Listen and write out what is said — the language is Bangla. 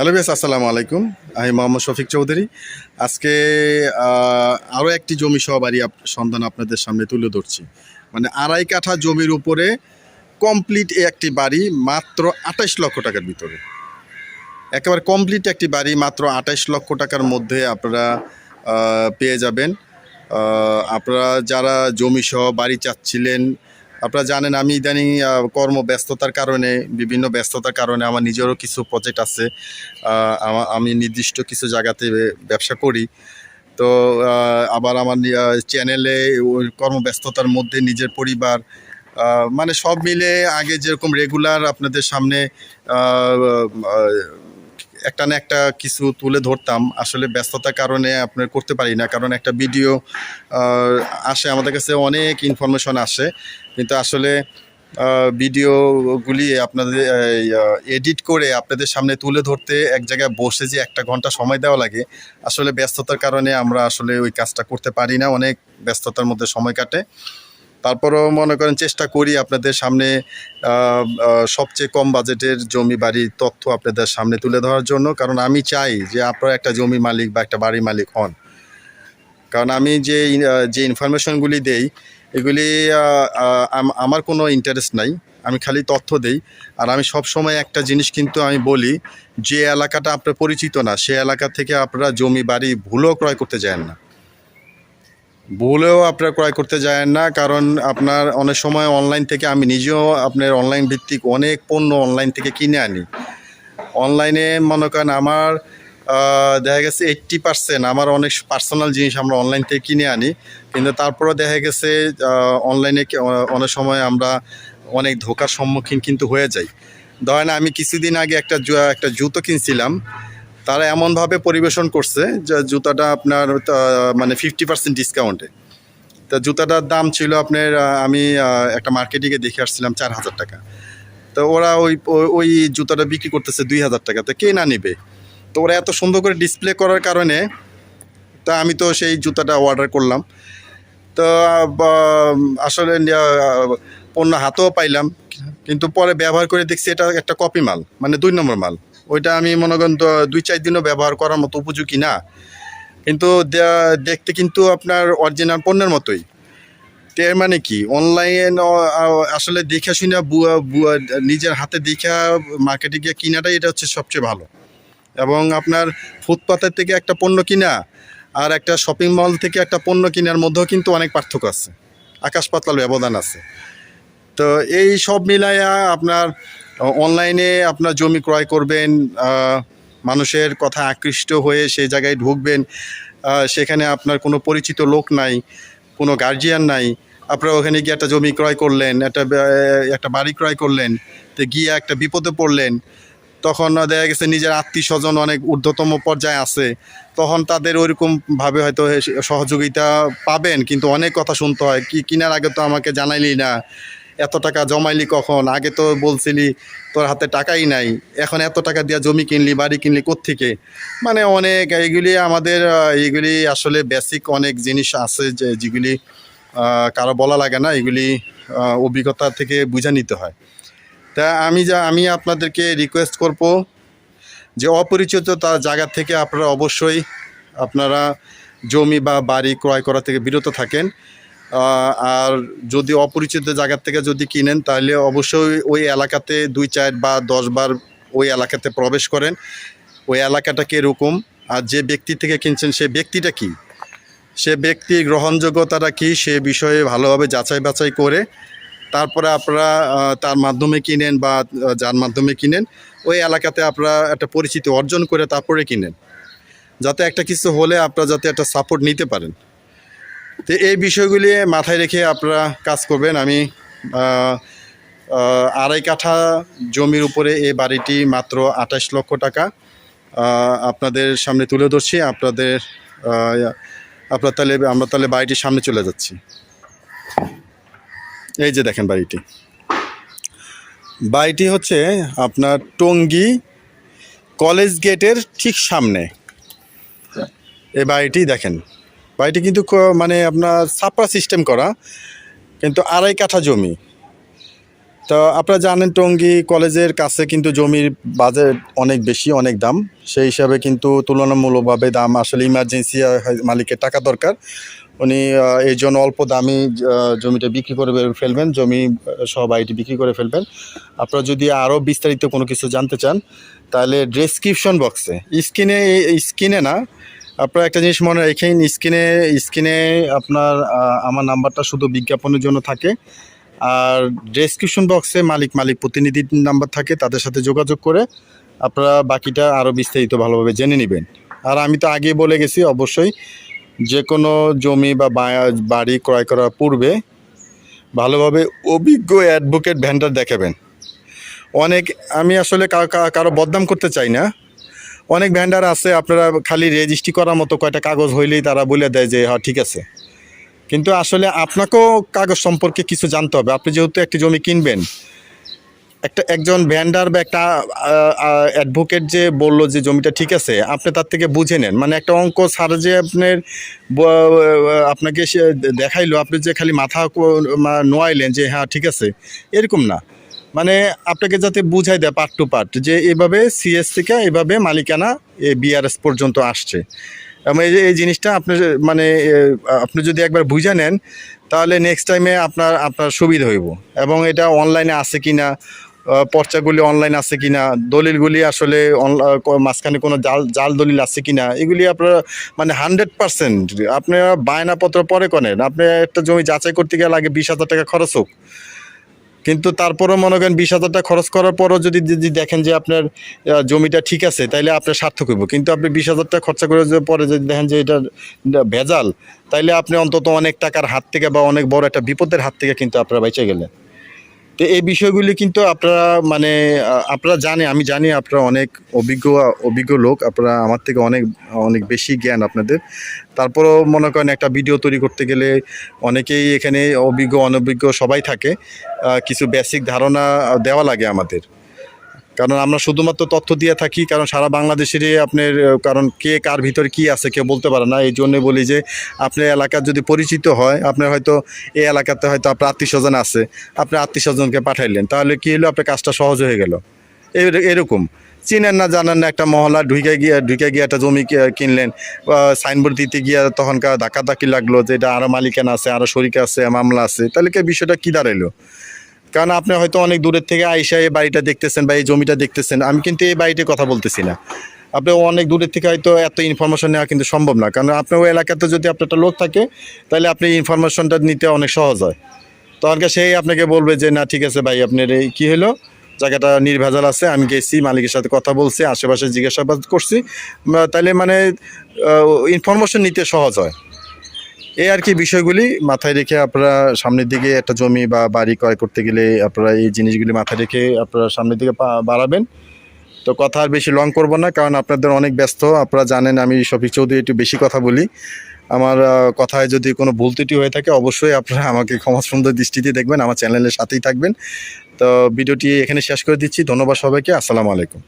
হ্যালো বেস আসসালামু আলাইকুম। আমি মোহাম্মদ শফিক চৌধুরী। আজকে আরও একটি জমি বাড়ি সন্ধান আপনাদের সামনে তুলে ধরছি। মানে আড়াই কাঠা জমির উপরে কমপ্লিট একটি বাড়ি মাত্র আঠাইশ লক্ষ টাকার ভিতরে। একেবারে কমপ্লিট একটি বাড়ি মাত্র আঠাইশ লক্ষ টাকার মধ্যে আপনারা পেয়ে যাবেন। আপনারা যারা জমি সহ বাড়ি চাচ্ছিলেন আপনারা জানেন, আমি ইদানিং কর্মব্যস্ততার কারণে, বিভিন্ন ব্যস্ততার কারণে আমার নিজেরও কিছু প্রজেক্ট আছে। আমি নির্দিষ্ট কিছু জায়গাতে ব্যবসা করি। তো আবার আমার চ্যানেলে কর্মব্যস্ততার মধ্যে নিজের পরিবার মানে সব মিলে আগে যেরকম রেগুলার আপনাদের সামনে একটা না একটা কিছু তুলে ধরতাম। আসলে ব্যস্ততার কারণে আপনার করতে পারি না। কারণ একটা ভিডিও আসে, আমাদের কাছে অনেক ইনফরমেশন আসে। কিন্তু আসলে ভিডিওগুলি আপনাদের এডিট করে আপনাদের সামনে তুলে ধরতে এক জায়গায় বসে যে একটা ঘণ্টা সময় দেওয়া লাগে, আসলে ব্যস্ততার কারণে আমরা আসলে ওই কাজটা করতে পারি না। অনেক ব্যস্ততার মধ্যে সময় কাটে। তারপরেও মনে করেন চেষ্টা করি আপনাদের সামনে সবচেয়ে কম বাজেটের জমি বাড়ির তথ্য আপনাদের সামনে তুলে ধরার জন্য। কারণ আমি চাই যে আপনারা একটা জমি মালিক বা একটা বাড়ি মালিক হন। কারণ আমি যে যে ইনফরমেশনগুলি দেই, এগুলি আমার কোনো ইন্টারেস্ট নাই। আমি খালি তথ্য দেই। আর আমি সব সময় একটা জিনিস কিন্তু আমি বলি, যে এলাকাটা আপনার পরিচিত না, সে এলাকা থেকে আপনারা জমি বাড়ি ভুলেও ক্রয় করতে যান না। ভুলেও আপনার ক্রয় করতে যায় না, কারণ আপনার অনেক সময় অনলাইন থেকে আমি নিজেও আপনার অনলাইন ভিত্তিক অনেক পণ্য অনলাইন থেকে কিনে আনি। অনলাইনে মনে করেন আমার দেখা গেছে এইট্টি পার্সেন্ট আমার অনেক পার্সোনাল জিনিস আমরা অনলাইন থেকে কিনে আনি, কিন্তু তারপরেও দেখা গেছে অনলাইনে অনেক সময় আমরা অনেক ধোকার সম্মুখীন কিন্তু হয়ে যাই। ধরেন আমি কিছুদিন আগে একটা একটা জুতো কিনছিলাম তারা এমনভাবে পরিবেশন করছে যে জুতাটা আপনার মানে ফিফটি পার্সেন্ট ডিসকাউন্টে তা জুতাটার দাম ছিল আপনার আমি একটা মার্কেটিংয়ে দেখে আসছিলাম চার হাজার টাকা। তো ওরা ওই- ওই জুতাটা বিক্রি করতেছে দুই হাজার টাকা। তো কে না নেবে? তো ওরা এত সুন্দর করে ডিসপ্লে করার কারণে, তা আমি তো সেই জুতাটা অর্ডার করলাম। তো আসলে পণ্য হাতেও পাইলাম। কিন্তু পরে ব্যবহার করে দেখছি এটা একটা কপি মাল মানে দুই নম্বর মাল। ওইটা আমি মনে করেন দুই চার দিনও ব্যবহার করার মতো উপযোগী না। কিন্তু দেখতে কিন্তু আপনার অরিজিনাল পণ্যের মতোই। এর মানে কি? অনলাইন আসলে দেখা শুনে নিজের হাতে দেখা মার্কেটে গিয়ে কিনাটাই এটা হচ্ছে সবচেয়ে ভালো। এবং আপনার ফুটপাতের থেকে একটা পণ্য কিনা আর একটা শপিং মল থেকে একটা পণ্য কেনার মধ্যেও কিন্তু অনেক পার্থক্য আছে। আকাশ পাতাল ব্যবধান আছে। তো এই সব মিলাইয়া আপনার অনলাইনে আপনার জমি ক্রয় করবেন মানুষের কথা আকৃষ্ট হয়ে সেই জায়গায় ঢুকবেন সেখানে আপনার কোনো পরিচিত লোক নাই, কোনো গার্জিয়ান নাই। আপনারা ওখানে গিয়ে একটা জমি ক্রয় করলেন, একটা একটা বাড়ি ক্রয় করলেন, তো গিয়ে একটা বিপদে পড়লেন, তখন দেখা গেছে নিজের আত্মীয় স্বজন অনেক ঊর্ধ্বতম পর্যায়ে আছে, তখন তাদের ওইরকমভাবে হয়তো সহযোগিতা পাবেন, কিন্তু অনেক কথা শুনতে হয়, কি, কেনার আগে তো আমাকে জানাইলি না। এত টাকা জমাইলি কখন? আগে তো বলছিলি, তোর হাতে টাকাই নাই। এখন এত টাকা দিয়ে জমি কিনলি, বাড়ি কিনলি কোত্থেকে? মানে অনেক এইগুলি আমাদের এইগুলি আসলে বেসিক অনেক জিনিস আছে যে যেগুলি কারও বলা লাগে না, এগুলি অভিজ্ঞতা থেকে বুঝে নিতে হয়। তা আমি যা, আমি আপনাদেরকে রিকোয়েস্ট করব যে অপরিচিত তার জায়গা থেকে আপনারা অবশ্যই আপনারা জমি বা বাড়ি ক্রয় করা থেকে বিরত থাকেন। আর যদি অপরিচিত জায়গা থেকে যদি কিনেন, তাহলে অবশ্যই ওই এলাকাতে দুই চার বা দশ বার ওই এলাকাতে প্রবেশ করেন। ওই এলাকাটা কীরকম? আর যে ব্যক্তি থেকে কিনছেন, সে ব্যক্তিটা কি? সে ব্যক্তির গ্রহণযোগ্যতাটা কি? সে বিষয়ে ভালোভাবে যাচাই বাছাই করে তারপরে আপনারা তার মাধ্যমে কিনেন বা যার মাধ্যমে কিনেন, ওই এলাকাতে আপনারা একটা পরিচিতি অর্জন করে তারপরে কিনেন। যাতে একটা কিছু হলে আপনারা যাতে একটা সাপোর্ট নিতে পারেন। তো এই বিষয়গুলি মাথায় রেখে আপনারা কাজ করবেন। আমি আড়াই কাঠা জমির উপরে এই বাড়িটি মাত্র আঠাশ লক্ষ টাকা আপনাদের সামনে তুলে ধরছি। আপনাদের আপনার তাহলে আমরা তাহলে বাড়িটির সামনে চলে যাচ্ছি। এই যে দেখেন বাড়িটি। বাড়িটি হচ্ছে আপনার টঙ্গী কলেজ গেটের ঠিক সামনে। এই বাড়িটি দেখেন। বাড়িটি কিন্তু ক- মানে আপনার ছাপড়া সিস্টেম করা, কিন্তু আড়াই কাঠা জমি। তো আপনারা জানেন টঙ্গী কলেজের কাছে কিন্তু জমির বাজেট অনেক বেশি, অনেক দাম। সেই হিসাবে কিন্তু তুলনামূলকভাবে দাম আসলে ইমার্জেন্সি মালিকের টাকা দরকার। উনি এই জন্য অল্প দামি জমিটা বিক্রি করে ফেলবেন, জমি সহ বাড়িটি বিক্রি করে ফেলবেন। আপনারা যদি আরও বিস্তারিত কোনো কিছু জানতে চান, তাহলে ডেসক্রিপশন বক্সে স্ক্রিনে স্ক্রিনে না আপনারা একটা জিনিস মনে রাখেন, স্ক্রিনে স্ক্রিনে আপনার আমার নাম্বারটা শুধু বিজ্ঞাপনের জন্য থাকে। আর ডেসক্রিপশন বক্সে মালিক মালিক প্রতিনিধির নাম্বার থাকে, তাদের সাথে যোগাযোগ করে আপনারা বাকিটা আরও বিস্তারিত ভালোভাবে জেনে নেবেন। আর আমি তো আগে বলে গেছি, অবশ্যই যে কোনো জমি বা বাড়ি ক্রয় করার পূর্বে ভালোভাবে অভিজ্ঞ অ্যাডভোকেট ভ্যান্ডার দেখাবেন। অনেক, আমি আসলে কারও বদনাম করতে চাই না। অনেক ভ্যান্ডার আছে, আপনারা খালি রেজিস্ট্রি করার মতো কয়টা কাগজ হইলেই তারা বলে দেয় যে হ্যাঁ ঠিক আছে। কিন্তু আসলে আপনাকেও কাগজ সম্পর্কে কিছু জানতে হবে। আপনি যেহেতু একটি জমি কিনবেন, একটা, একজন ভ্যান্ডার বা একটা অ্যাডভোকেট যে বলল যে জমিটা ঠিক আছে, আপনি তার থেকে বুঝে নেন। মানে একটা অঙ্ক ছাড়া যে আপনার আপনাকে দেখাইলো, আপনি যে খালি মাথা নোয়াইলেন যে হ্যাঁ ঠিক আছে। এরকম না। মানে আপনাকে যাতে বুঝাই দেয় পার্ট টু পার্ট যে এভাবে সিএস থেকে এভাবে মালিকানা বিআরএস পর্যন্ত আসছে। এবং এই এই জিনিসটা আপনি মানে আপনি যদি একবার বুঝে নেন, তাহলে নেক্সট টাইমে আপনার আপনার সুবিধা হইব। এবং এটা অনলাইনে আছে কি না পর্চাগুলি অনলাইন আছে কি না দলিলগুলি আসলে মাঝখানে কোনো জাল জাল দলিল আছে কি না এগুলি আপনারা মানে হান্ড্রেড পার্সেন্ট আপনারা বায়নাপত্র পরে করেন। আপনি একটা জমি যাচাই করতে গেলে আগে বিশ হাজার টাকা খরচ হোক। কিন্তু তারপরও মনে করেন বিশ হাজারটা খরচ করার পরও যদি যদি দেখেন যে আপনার জমিটা ঠিক আছে, তাইলে আপনার সার্থক হইব। কিন্তু আপনি বিশ হাজারটা খরচা করে পরে যদি দেখেন যে এটা ভেজাল, তাইলে আপনি অন্তত অনেক টাকার হাত থেকে বা অনেক বড় একটা বিপদের হাত থেকে কিন্তু আপনারা বেঁচে গেলেন। তো এই বিষয়গুলি কিন্তু আপনারা মানে আপনারা জানে আমি জানি আপনারা অনেক অভিজ্ঞ অভিজ্ঞ লোক, আপনারা আমার থেকে অনেক অনেক বেশি জ্ঞান আপনাদের। তারপরেও মনে করেন একটা ভিডিও তৈরি করতে গেলে অনেকেই এখানে অভিজ্ঞ, অনভিজ্ঞ সবাই থাকে। কিছু বেসিক ধারণা দেওয়া লাগে আমাদের। কারণ আমরা শুধুমাত্র তথ্য দিয়ে থাকি, কারণ সারা বাংলাদেশেরই আপনার কারণ কে কার ভিতরে কি আছে কেউ বলতে পারে না। এই জন্য বলি যে, আপনার এলাকার যদি পরিচিত হয়, আপনার হয়তো এই এলাকাতে হয়তো আপনার আত্মীয় স্বজন আছে, আপনি আত্মীয় স্বজনকে পাঠাইলেন, তাহলে কী হলো? আপনার কাজটা সহজ হয়ে গেল। এরকম। চিনেন না, জানেন না, একটা মহলা ঢুকে গিয়ে ঢুকে গিয়ে একটা জমি কিনলেন সাইনবোর্ড দিতে গিয়ে তখনকার ধাক্কাধাক্কি লাগল যে, এটা আরও মালিকানা আছে আরও শরিক আছে, মামলা আছে, তাহলে কি বিষয়টা কী দাঁড়াইলো? কারণ আপনি হয়তো অনেক দূরের থেকে আইসা এই বাড়িটা দেখতেছেন বা এই জমিটা দেখতেছেন, আমি কিন্তু এই বাড়িটির কথা বলতেছি না। আপনি অনেক দূরের থেকে হয়তো এত ইনফরমেশন নেওয়া কিন্তু সম্ভব না, কারণ আপনার ওই এলাকাতে যদি আপনার একটা লোক থাকে, তাহলে আপনি ইনফরমেশনটা নিতে অনেক সহজ হয়। তখনকে সেই আপনাকে বলবে যে, না, ঠিক আছে ভাই, আপনার এই কী হলো? জায়গাটা নির্ভেজাল আছে, আমি গেছি, মালিকের সাথে কথা বলছি, আশেপাশে জিজ্ঞাসাবাদ করছি। তাহলে মানে ইনফরমেশন নিতে সহজ হয়। এই আর কি বিষয়গুলি মাথায় রেখে আপনারা সামনের দিকে একটা জমি বা বাড়ি ক্রয় করতে গেলে আপনারা এই জিনিসগুলি মাথায় রেখে আপনারা সামনের দিকে বাড়াবেন। তো কথা আর বেশি লং করব না, কারণ আপনাদের অনেক ব্যস্ত, আপনারা জানেন আমি শফিক চৌধুরী একটু বেশি কথা বলি। আমার কথায় যদি কোনো ভুল ত্রুটি হয়ে থাকে, অবশ্যই আপনারা আমাকে ক্ষমা সুন্দর দৃষ্টিতে দেখবেন, আমার চ্যানেলের সাথেই থাকবেন। তো ভিডিওটি এখানে শেষ করে দিচ্ছি, ধন্যবাদ সবাইকে, আসসালামু আলাইকুম।